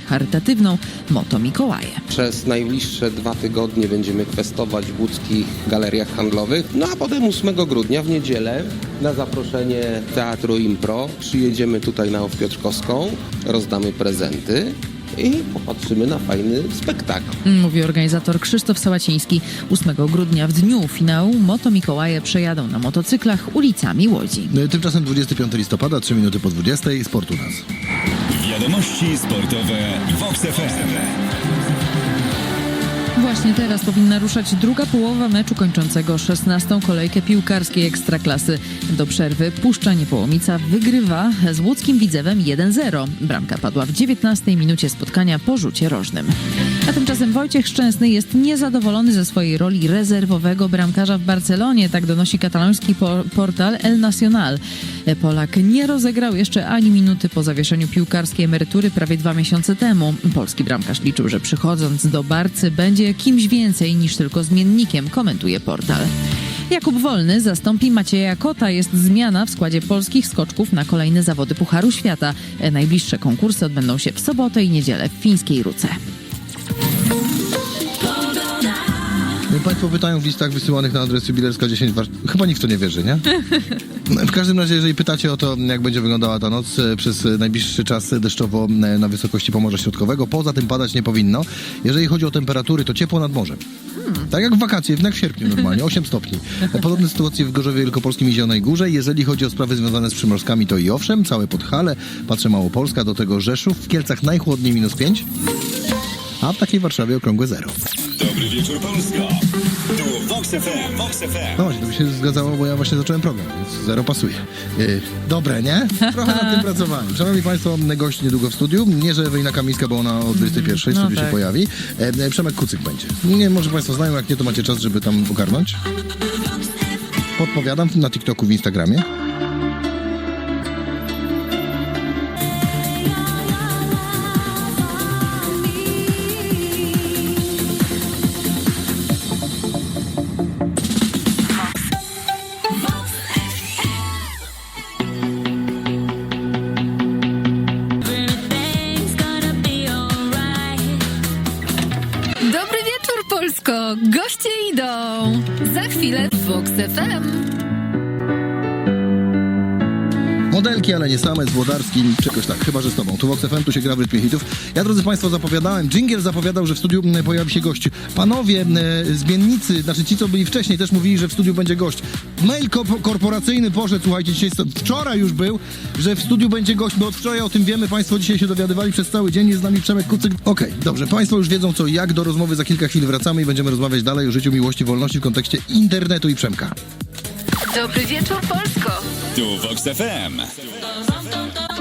charytatywną Moto Mikołaje. Przez najbliższe dwa tygodnie będziemy kwestować w łódzkich galeriach handlowych. No a potem 8 grudnia w niedzielę na zaproszenie Teatru Impro przyjedziemy tutaj na Ów Piotrkowską, rozdamy prezenty i popatrzymy na fajny spektakl. Mówi organizator Krzysztof Sałaciński. 8 grudnia w dniu finału Moto Mikołaje przejadą na motocyklach ulicami Łodzi. Tymczasem 25 listopada, 3 minuty po 20, sport u nas. Wiadomości sportowe w FM. Właśnie teraz powinna ruszać druga połowa meczu kończącego 16. kolejkę piłkarskiej Ekstraklasy. Do przerwy Puszcza Niepołomica wygrywa z łódzkim Widzewem 1-0. Bramka padła w 19 minucie spotkania po rzucie rożnym. A tymczasem Wojciech Szczęsny jest niezadowolony ze swojej roli rezerwowego bramkarza w Barcelonie, tak donosi kataloński po- portal El Nacional. Polak nie rozegrał jeszcze ani minuty po zawieszeniu piłkarskiej emerytury prawie dwa miesiące temu. Polski bramkarz liczył, że przychodząc do Barcy będzie kimś więcej niż tylko zmiennikiem, komentuje portal. Jakub Wolny zastąpi Macieja Kota. Jest zmiana w składzie polskich skoczków na kolejne zawody Pucharu Świata. Najbliższe konkursy odbędą się w sobotę i niedzielę w fińskiej Ruce. Państwo pytają w listach wysyłanych na adres jubilerska 10 Warsz... Chyba nikt w to nie wierzy, nie? W każdym razie, jeżeli pytacie o to, jak będzie wyglądała ta noc e, przez e, najbliższy czas deszczowo e, na wysokości Pomorza Środkowego, poza tym padać nie powinno. Jeżeli chodzi o temperatury, to ciepło nad morzem. Tak jak w wakacje, jak w sierpniu normalnie, 8 stopni. Podobne sytuacje w Gorzowie Wielkopolskim i Zielonej Górze. Jeżeli chodzi o sprawy związane z przymrozkami, to i owszem, całe Podhale, patrzę Małopolska, do tego Rzeszów, w Kielcach najchłodniej minus 5, a w takiej Warszawie okrągłe zero. Dobry wieczór Polska. Tu Fox FM. Fox FM. No właśnie, to by się zgadzało, bo ja właśnie zacząłem program, więc zero pasuje. Yy, dobre, nie? Trochę nad tym pracowałem. Szanowni Państwo, gość niedługo w studiu. Nie, że Ewelina Kamińska, bo ona o 21 w no studiu się tak. pojawi. E, Przemek Kucyk będzie. Nie, może Państwo znają, jak nie, to macie czas, żeby tam ogarnąć. Podpowiadam na TikToku, w Instagramie. Dobry wieczór, Polsko! Goście idą! Za chwilę Fox FM. Modelki, ale nie same, z Włodarskim, czy tak, chyba że z tobą. Tu Vox FM, tu się gra w rytmie hitów. Ja, drodzy Państwo, zapowiadałem, Jingle zapowiadał, że w studiu m, pojawi się gość. Panowie, m, zmiennicy, znaczy ci, co byli wcześniej, też mówili, że w studiu będzie gość. Mail ko- korporacyjny poszedł, słuchajcie, dzisiaj, wczoraj już był, że w studiu będzie gość. My od wczoraj o tym wiemy, Państwo dzisiaj się dowiadywali przez cały dzień, jest z nami Przemek Kucyk. Okej, dobrze, Państwo już wiedzą co jak, do rozmowy za kilka chwil wracamy i będziemy rozmawiać dalej o życiu, miłości, wolności w kontekście internetu i Przemka. Dobry wieczór, Polsko! Tu Fox FM.